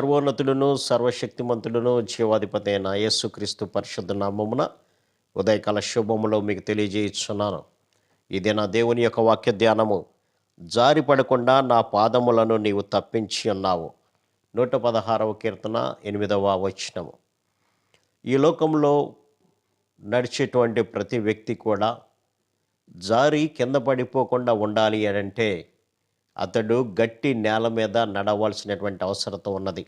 సర్వోన్నతుడును సర్వశక్తిమంతుడును జీవాధిపతి అయిన యేసుక్రీస్తు పరిశుద్ధ నామమున ఉదయకాల శుభములో మీకు తెలియజేయిస్తున్నాను ఇది నా దేవుని యొక్క వాక్య ధ్యానము జారి పడకుండా నా పాదములను నీవు తప్పించి ఉన్నావు. నూట పదహారవ కీర్తన ఎనిమిదవ వచనము. ఈ లోకంలో నడిచేటువంటి ప్రతి వ్యక్తి కూడా జారి కింద పడిపోకుండా ఉండాలి అని అంటే అతడు గట్టి నేల మీద నడవలసినటువంటి అవసరత ఉన్నది.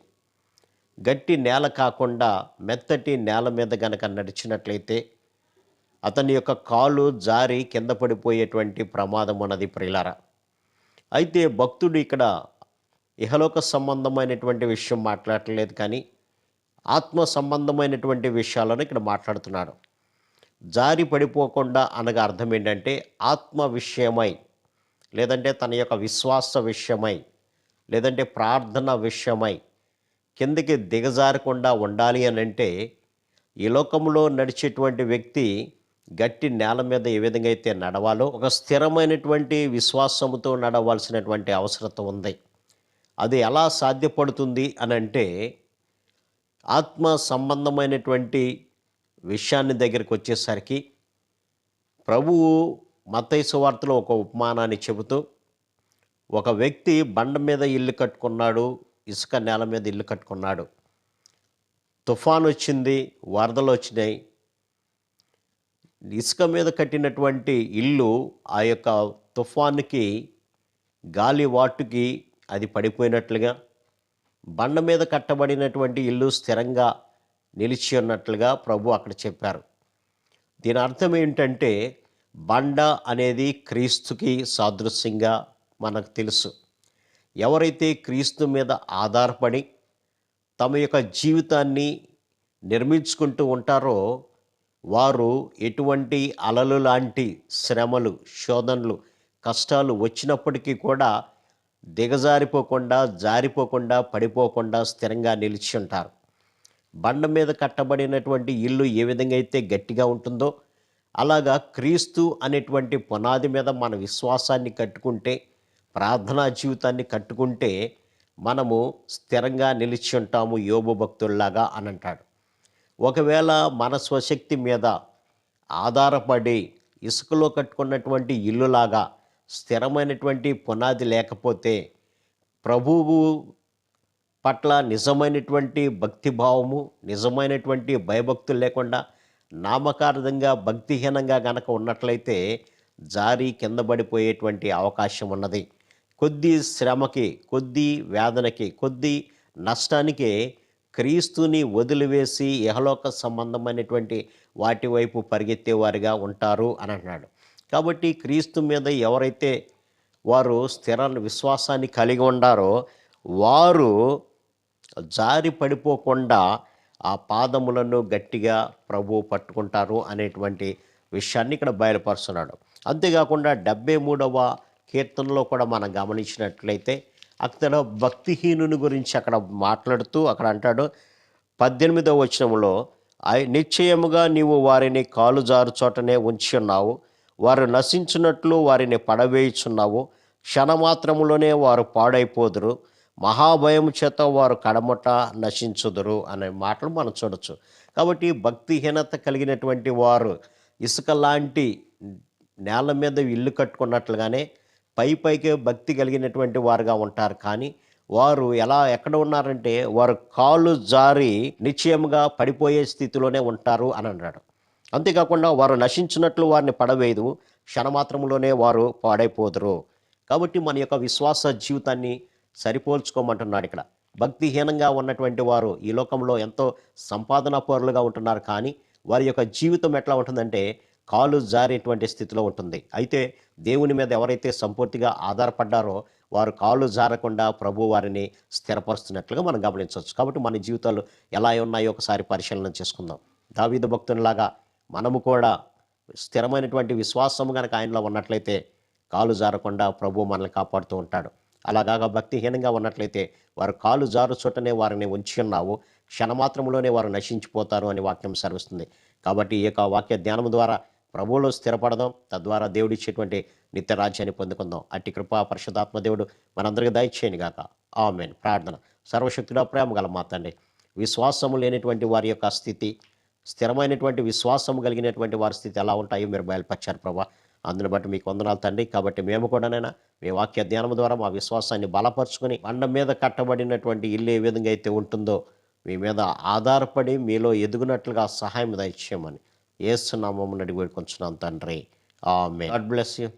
గట్టి నేల కాకుండా మెత్తటి నేల మీద గనక నడిచినట్లయితే అతని యొక్క కాలు జారి కింద పడిపోయేటువంటి ప్రమాదం ఉన్నది ప్రిలార అయితే భక్తుడు ఇక్కడ ఇహలోక సంబంధమైనటువంటి విషయం మాట్లాడలేదు కానీ ఆత్మ సంబంధమైనటువంటి విషయాలను ఇక్కడ మాట్లాడుతున్నాడు. జారి పడిపోకుండా అనగా అర్థం ఏంటంటే ఆత్మ విషయమై లేదంటే తన యొక్క విశ్వాస విషయమై లేదంటే ప్రార్థన విషయమై కిందకి దిగజారకుండా ఉండాలి అని అంటే ఈ లోకంలో నడిచేటువంటి వ్యక్తి గట్టి నేల మీద ఏ విధంగా అయితే నడవాలో ఒక స్థిరమైనటువంటి విశ్వాసముతో నడవాల్సినటువంటి అవసరత ఉంది. అది ఎలా సాధ్యపడుతుంది అని అంటే ఆత్మ సంబంధమైనటువంటి విషయాన్ని దగ్గరికి వచ్చేసరికి ప్రభువు మత్తైసు వార్తలో ఒక ఉపమానాన్ని చెబుతూ ఒక వ్యక్తి బండ మీద ఇల్లు కట్టుకున్నాడు ఇసుక నేల మీద ఇల్లు కట్టుకున్నాడు. తుఫాన్ వచ్చింది వరదలు వచ్చినాయి. ఇసుక మీద కట్టినటువంటి ఇల్లు ఆ యొక్క తుఫాన్కి గాలి వాటుకి అది పడిపోయినట్లుగా బండ మీద కట్టబడినటువంటి ఇల్లు స్థిరంగా నిలిచి ఉన్నట్లుగా ప్రభు అక్కడ చెప్పారు. దీని అర్థం ఏంటంటే బండ అనేది క్రీస్తుకి సాదృశ్యంగా మనకు తెలుసు. ఎవరైతే క్రీస్తు మీద ఆధారపడి తమ యొక్క జీవితాన్ని నిర్మించుకుంటూ ఉంటారో వారు ఎటువంటి అలలు లాంటి శ్రమలు శోధనలు కష్టాలు వచ్చినప్పటికీ కూడా దిగజారిపోకుండా జారిపోకుండా పడిపోకుండా స్థిరంగా నిలిచి ఉంటారు. బండ మీద కట్టబడినటువంటి ఇల్లు ఏ విధంగా అయితే గట్టిగా ఉంటుందో అలాగా క్రీస్తు అనేటువంటి పునాది మీద మన విశ్వాసాన్ని కట్టుకుంటే ప్రార్థనా జీవితాన్ని కట్టుకుంటే మనము స్థిరంగా నిలిచి ఉంటాము యోబు భక్తుల్లాగా అని అంటాడు. ఒకవేళ మన స్వశక్తి మీద ఆధారపడి ఇసుకలో కట్టుకున్నటువంటి ఇల్లులాగా స్థిరమైనటువంటి పునాది లేకపోతే ప్రభువు పట్ల నిజమైనటువంటి భక్తిభావము నిజమైనటువంటి భయభక్తులు లేకుండా నామకార్థంగా భక్తిహీనంగా గనక ఉన్నట్లయితే జారి కింద పడిపోయేటువంటి అవకాశం ఉన్నది. కొద్ది శ్రమకి కొద్ది వేదనకి కొద్ది నష్టానికి క్రీస్తుని వదిలివేసి యహలోక సంబంధమైనటువంటి వాటి వైపు పరిగెత్తేవారిగా ఉంటారు అని అన్నాడు కాబట్టి క్రీస్తు మీద ఎవరైతే వారు స్థిర విశ్వాసాన్ని కలిగి ఉండారో వారు జారి పడిపోకుండా ఆ పాదములను గట్టిగా ప్రభు పట్టుకుంటారు అనేటువంటి విషయాన్ని ఇక్కడ బయలుపరుస్తున్నాడు. అంతేకాకుండా డెబ్బై మూడవ కీర్తనలో కూడా మనం గమనించినట్లయితే అక్కడ భక్తిహీనుని గురించి అక్కడ మాట్లాడుతూ అక్కడ అంటాడు పద్దెనిమిదవ వచనంలో నిశ్చయముగా నీవు వారిని కాలు జారు చోటనే ఉంచి ఉన్నావు వారు నశించినట్లు వారిని పడవేయుచున్నావు. క్షణమాత్రములోనే వారు పాడైపోదురు. మహాభయం చేత వారు కడమట నశించుదురు అనే మాటలు మనం చూడొచ్చు. కాబట్టి భక్తిహీనత కలిగినటువంటి వారు ఇసుక లాంటి నేల మీద ఇల్లు కట్టుకున్నట్లుగానే పై పైకే భక్తి కలిగినటువంటి వారుగా ఉంటారు. కానీ వారు ఎలా ఎక్కడ ఉన్నారంటే వారు కాళ్ళు జారి నిశ్చయంగా పడిపోయే స్థితిలోనే ఉంటారు అని అన్నాడు. అంతేకాకుండా వారు నశించినట్లు వారిని పడవేయదు. క్షణమాత్రంలోనే వారు పాడైపోదురు. కాబట్టి మన యొక్క విశ్వాస జీవితాన్ని సరిపోల్చుకోమంటున్నాడు ఇక్కడ. భక్తిహీనంగా ఉన్నటువంటి వారు ఈ లోకంలో ఎంతో సంపాదన పౌరులుగా ఉంటున్నారు కానీ వారి యొక్క జీవితం ఎట్లా ఉంటుందంటే కాలు జారేటువంటి స్థితిలో ఉంటుంది. అయితే దేవుని మీద ఎవరైతే సంపూర్తిగా ఆధారపడ్డారో వారు కాళ్ళు జారకుండా ప్రభు వారిని స్థిరపరుస్తున్నట్లుగా మనం గమనించవచ్చు. కాబట్టి మన జీవితాలు ఎలా ఉన్నాయో ఒకసారి పరిశీలన చేసుకుందాం. దావీదు భక్తునిలాగా మనము కూడా స్థిరమైనటువంటి విశ్వాసము కనుక ఆయనలో ఉన్నట్లయితే కాలు జారకుండా ప్రభు మనల్ని కాపాడుతూ ఉంటాడు. అలాగా భక్తిహీనంగా ఉన్నట్లయితే వారు కాలు జారు చుట్టనే వారిని ఉంచి ఉన్నావు. క్షణమాత్రంలోనే వారు నశించిపోతారు అని వాక్యం సరిస్తుంది కాబట్టి ఈ యొక్క వాక్య ధ్యానం ద్వారా ప్రభువులో స్థిరపడదాం. తద్వారా దేవుడిచ్చేటువంటి నిత్య రాజ్యాన్ని పొందుకుందాం. అట్టి కృపా పరిశుధాత్మ దేవుడు మనందరికీ దయచేయను గాక. ఆమెన్. ప్రార్థన. సర్వశక్తుడా ప్రేమ గల మాతండి విశ్వాసము లేనటువంటి వారి యొక్క స్థితి స్థిరమైనటువంటి విశ్వాసం కలిగినటువంటి వారి స్థితి ఎలా ఉంటాయో మీరు బయలుపరిచారు ప్రభా. అందుని బట్టి మీకు వందనాలు తండ్రి. కాబట్టి మేము కూడానైనా మీ వాక్య ధ్యానం ద్వారా మా విశ్వాసాన్ని బలపరుచుకొని బండ మీద కట్టబడినటువంటి ఇల్లు ఏ విధంగా అయితే ఉంటుందో మీ మీద ఆధారపడి మీలో ఎదుగునట్లుగా సహాయం దయచేయమని ఏసునామం అడిగి వేడుకొంచున్నాం తండ్రి. ఆమె గాడ్ బ్లెస్ యూ.